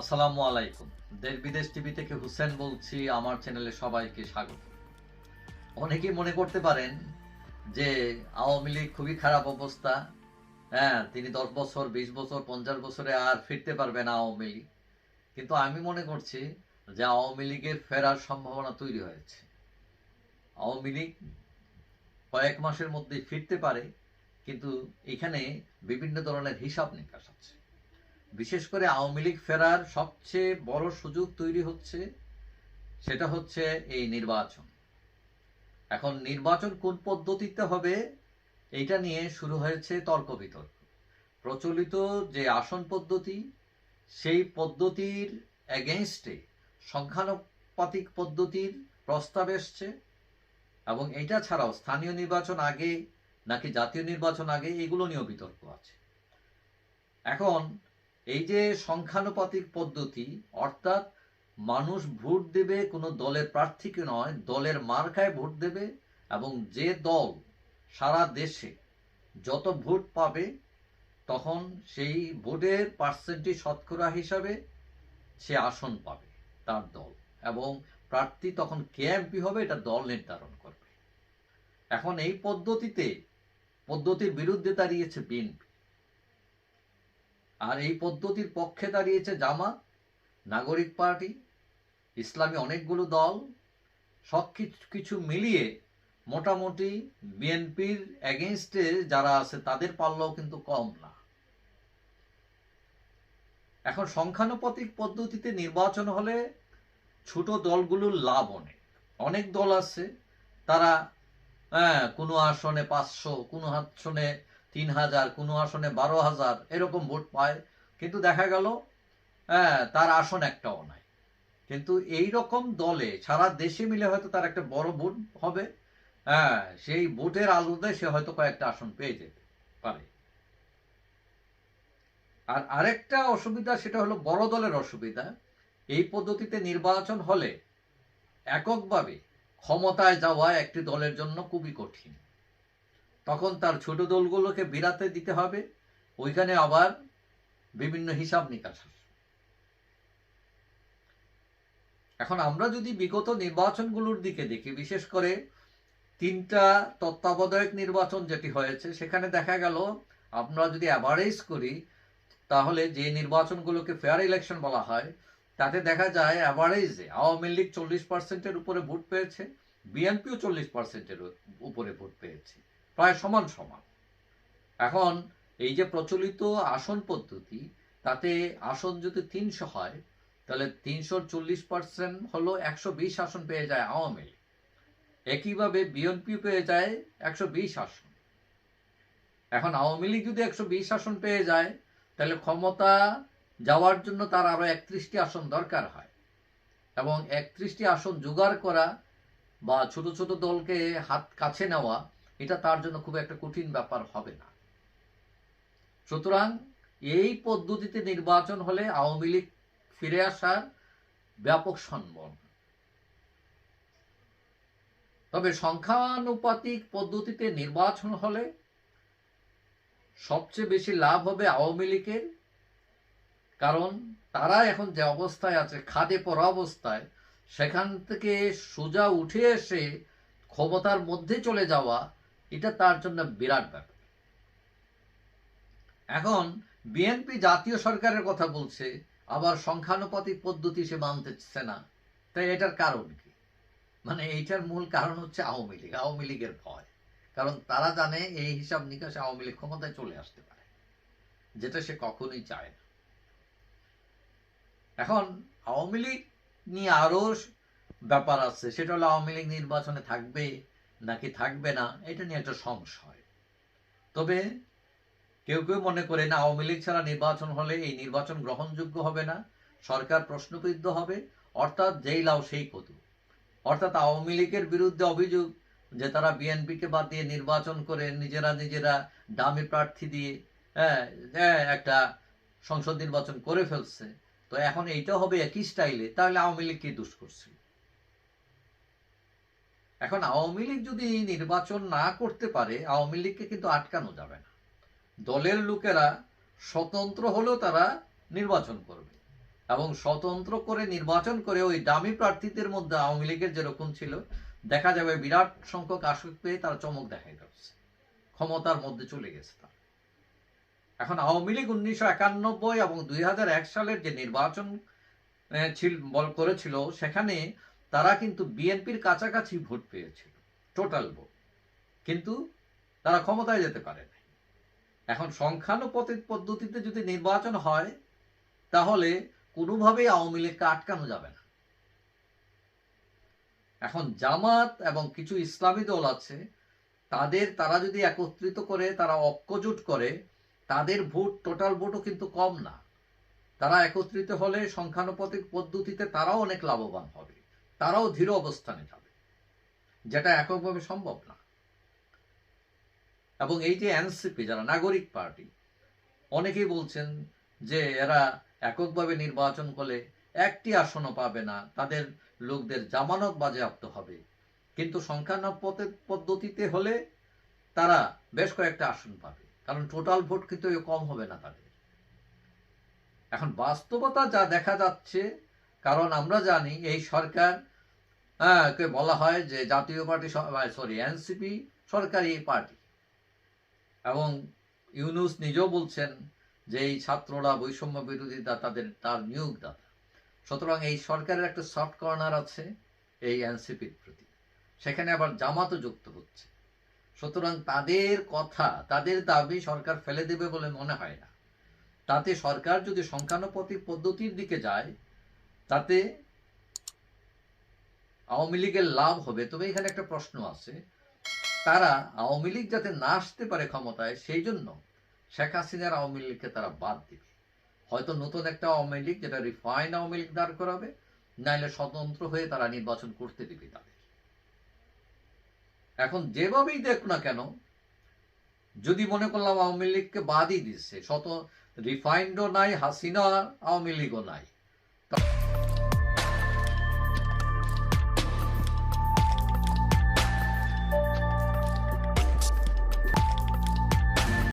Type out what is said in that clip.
আসসালামু আলাইকুম। দেশ বিদেশ টিভি থেকে হুসেন বলছি, আমার চ্যানেলে সবাইকে স্বাগত। অনেকেই মনে করতে পারেন যে আওয়ামী লীগ খুবই খারাপ অবস্থা। হ্যাঁ তিনি দশ বছর, বিশ বছর, পঞ্চাশ বছরে আর ফিরতে পারবে না আওয়ামী লীগ। কিন্তু আমি মনে করছি যে আওয়ামী লীগের ফেরার সম্ভাবনা তৈরি হয়েছে। আওয়ামী লীগ কয়েক মাসের মধ্যেই ফিরতে পারে, কিন্তু এখানে বিভিন্ন ধরনের হিসাব নিকাশ আছে। বিশেষ করে আওয়ামী লীগ ফেরার সবচেয়ে বড় সুযোগ তৈরি হচ্ছে, সেটা হচ্ছে এই নির্বাচন। এখন নির্বাচন কোন পদ্ধতিতে হবে, এইটা নিয়ে শুরু হয়েছে তর্ক বিতর্ক প্রচলিত যে আসন পদ্ধতি, সেই পদ্ধতির এগেনস্টে সংখ্যানুপাতিক পদ্ধতির প্রস্তাব এসছে এবং এটা ছাড়াও স্থানীয় নির্বাচন আগে নাকি জাতীয় নির্বাচন আগে এগুলো নিয়েও বিতর্ক আছে। এখন এই যে সংখ্যানুপাতিক পদ্ধতি, অর্থাৎ মানুষ ভোট দেবে কোনো দলের প্রার্থীকে নয়, দলের মার্কায় ভোট দেবে এবং যে দল সারা দেশে যত ভোট পাবে তখন সেই ভোটের পার্সেন্টেজ শতকরা হিসাবে সে আসন পাবে তার দল এবং প্রার্থী তখন কে এমপি হবে এটা দল নির্ধারণ করবে। এখন এই পদ্ধতিতে, পদ্ধতির বিরুদ্ধে দাঁড়িয়েছে বিএনপি। আর এই পদ্ধতির পক্ষে দাঁড়িয়েছে জামাত নাগরিক পার্টি, ইসলামী অনেকগুলো দল, সব কিছু মিলিয়ে মোটামুটি বিএনপির এগেনস্টে যারা আছে তাদের পাল্লাও কিন্তু কম না। এখন সংখ্যানুপাতিক পদ্ধতিতে নির্বাচন হলে ছোট দলগুলোর লাভ অনেক। অনেক দল আছে, তারা হ্যাঁ কোনো আসনে পাঁচশো, কোনো আসনে তিন হাজার, কোনো আসনে বারো হাজার, এরকম ভোট পায়। কিন্তু দেখা গেল হ্যাঁ তার আসন একটাও নাই। কিন্তু এই রকম দলে সারা দেশে মিলে হয়তো তার একটা বড় ভোট হবে। হ্যাঁ সেই ভোটের আলোতে সে হয়তো কয়েকটা আসন পেয়ে যেতে পারে। আর আরেকটা অসুবিধা, সেটা হলো বড় দলের অসুবিধা। এই পদ্ধতিতে নির্বাচন হলে এককভাবে ক্ষমতায় যাওয়া একটি দলের জন্য খুবই কঠিন। তখন তার ছোট দলগুলোকে বিরাতে দিতে হবে। ওইখানে আবার বিভিন্ন হিসাব নিকাশ এখন আমরা যদি বিগত নির্বাচনগুলোর দিকে দেখি, বিশেষ করে তিনটা তত্ত্বাবধায়ক নির্বাচন যেটি হয়েছে, সেখানে দেখা গেল আমরা যদি অ্যাভারেজ করি, তাহলে যে নির্বাচনগুলোকে ফেয়ার ইলেকশন বলা হয়, তাতে দেখা যায় অ্যাভারেজে আওয়ামী লীগ চল্লিশ পার্সেন্টের উপরে ভোট পেয়েছে বিএনপিও চল্লিশ পার্সেন্টের উপরে ভোট পেয়েছে। প্রায় সমান সমান। এখন এই যে প্রচলিত আসন পদ্ধতি, তাতে আসন যদি তিনশো হয়, তাহলে তিনশো চল্লিশ পার্সেন্ট হলো একশো বিশ আসন পেয়ে যায় আওয়ামী লীগ। একইভাবে বিএনপি পেয়ে যায় একশো বিশ আসন। এখন আওয়ামী লীগ যদি একশো বিশ আসন পেয়ে যায়, তাহলে ক্ষমতা যাওয়ার জন্য তার আরও একত্রিশটি আসন দরকার হয়। এবং একত্রিশটি আসন জোগাড় করা বা ছোট ছোট দলকে হাত কাছে নেওয়া এটা তার জন্য খুব একটা কঠিন ব্যাপার হবে না। সুতরাং এই পদ্ধতিতে নির্বাচন হলে আওয়ামী লীগ ফিরে আসার ব্যাপক সম্ভাবনা। তবে সংখ্যানুপাতিক পদ্ধতিতে নির্বাচন হলে সবচেয়ে বেশি লাভ হবে আওয়ামী লীগের, কারণ তারা এখন যে অবস্থায় আছে, খাদে পড়া অবস্থায়, সেখান থেকে সোজা উঠে এসে ক্ষমতার মধ্যে চলে যাওয়া এটা তার জন্য বিরাট ব্যাপার। এখন বিএনপি জাতীয় সরকারের কথা বলছে, আবার সংখ্যানুপাতিক পদ্ধতি সে মানতেছে না। তাই এটার কারণ কি? মানে এইটার মূল কারণ হচ্ছে আওয়ামী লীগ, আওয়ামী লীগের ভয়। কারণ তারা জানে এই হিসাব নিকাশে আওয়ামী লীগ ক্ষমতায় চলে আসতে পারে, যেটা সে কখনোই চায় না। এখন আওয়ামী লীগ নিয়ে আরও ব্যাপার আছে, সেটা হলো আওয়ামী লীগ নির্বাচনে থাকবে নাকি থাকবে না এটা নিয়ে একটা সংশয়। তবে কেউ কেউ মনে করে না আওয়ামী লীগ ছাড়া নির্বাচন হলে এই নির্বাচন গ্রহণযোগ্য হবে না সরকার প্রশ্নবিদ্ধ হবে অর্থাৎ যেই লাও সেই কদু। অর্থাৎ আওয়ামী লীগের বিরুদ্ধে অভিযোগ যে তারা বিএনপিকে বাদ দিয়ে নির্বাচন করে নিজেরা নিজেরা দামি প্রার্থী দিয়ে হ্যাঁ হ্যাঁ, একটা সংসদ নির্বাচন করে ফেলছে তো এখন এইটা হবে একই স্টাইলে তাহলে আওয়ামী লীগ কি দোষ করছে? এখন আওয়ামী লীগ যদি নির্বাচন না করতে পারে, আওয়ামী লীগকে কিন্তু আটকানো যাবে না। দলের লোকেরা স্বতন্ত্র হলেও তারা নির্বাচন করবে এবং স্বতন্ত্র করে নির্বাচন করে ওই দামি প্রার্থীদের মধ্যে আওয়ামী লীগের যেরকম ছিল, দেখা যাবে বিরাট সংখ্যক আসক পেয়ে তারা চমক দেখাই যাচ্ছে। ক্ষমতার মধ্যে চলে গেছে তারা। এখন আওয়ামী লীগ উনিশশো একানব্বই এবং দুই হাজার এক সালের যে নির্বাচন ছিল করেছিল, সেখানে তারা কিন্তু বিএনপির কাছাকাছি ভোট পেয়েছিল টোটাল ভোট কিন্তু তারা ক্ষমতায় যেতে পারে এখন সংখ্যানুপাতিক পদ্ধতিতে যদি নির্বাচন হয়, তাহলে কোনোভাবেই আওয়ামী লীগকে আটকানো যাবে না। এখন জামাত এবং কিছু ইসলামী দল আছে, তাদের তারা যদি একত্রিত করে, তারা ঐক্যজোট করে, তাদের ভোট টোটাল ভোটও কিন্তু কম না। তারা একত্রিত হলে সংখ্যানুপাতিক পদ্ধতিতে তারাও অনেক লাভবান হবে। তারাও ধীর অবস্থানে যাবে। যেটা এককভাবে সম্ভব না। এবং এই যে এনসিপি, যারা নাগরিক পার্টি, অনেকেই বলছেন যে এরা এককভাবে নির্বাচন করলে একটি আসনও পাবে না, তাদের লোকদের জামানত বাজেয়াপ্ত হবে। কিন্তু সংখ্যানুপাতিক পদ্ধতিতে হলে তারা বেশ কয়েকটা আসন পাবে। কারণ টোটাল ভোট কিন্তু কম হবে না তাদের। এখন বাস্তবতা যা দেখা যাচ্ছে, কারণ আমরা জানি এই সরকার কে বলা হয় যে জাতীয় পার্টি সরি এনসিপি সরকারি পার্টি। এবং ইউনুস নিজেও বলছেন যে এই ছাত্ররা বৈষম্য বিরোধিতা তাদের, তার নিয়োগদাতা। সুতরাং এই সরকারের একটা সফট কর্নার আছে এই এনসিপির প্রতি। সেখানে আবার জামাতও যুক্ত হচ্ছে। সুতরাং তাদের কথা, তাদের দাবি সরকার ফেলে দেবে বলে মনে হয় না। তাতে সরকার যদি সংখ্যানুপাতিক পদ্ধতির দিকে যায়, তাতে আওয়ামী লীগের লাভ হবে। তবে এখানে একটা প্রশ্ন আছে। তারা আওয়ামী লীগ যাতে না আসতে পারে ক্ষমতায়, সেই জন্য শেখ হাসিনার আওয়ামী লীগকে তারা বাদ দিবে। হয়তো নতুন একটা আওয়ামী লীগ যেটা রিফাইন আওয়ামী লীগ দাঁড় করাবে, নাইলে স্বতন্ত্র হয়ে তারা নির্বাচন করতে দিবে তাদের। এখন যেভাবেই দেখ না কেন, যদি মনে করলাম আওয়ামী লীগকে বাদই দিচ্ছে, শত রিফাইন্ডও নাই, হাসিনা আওয়ামী লীগও নাই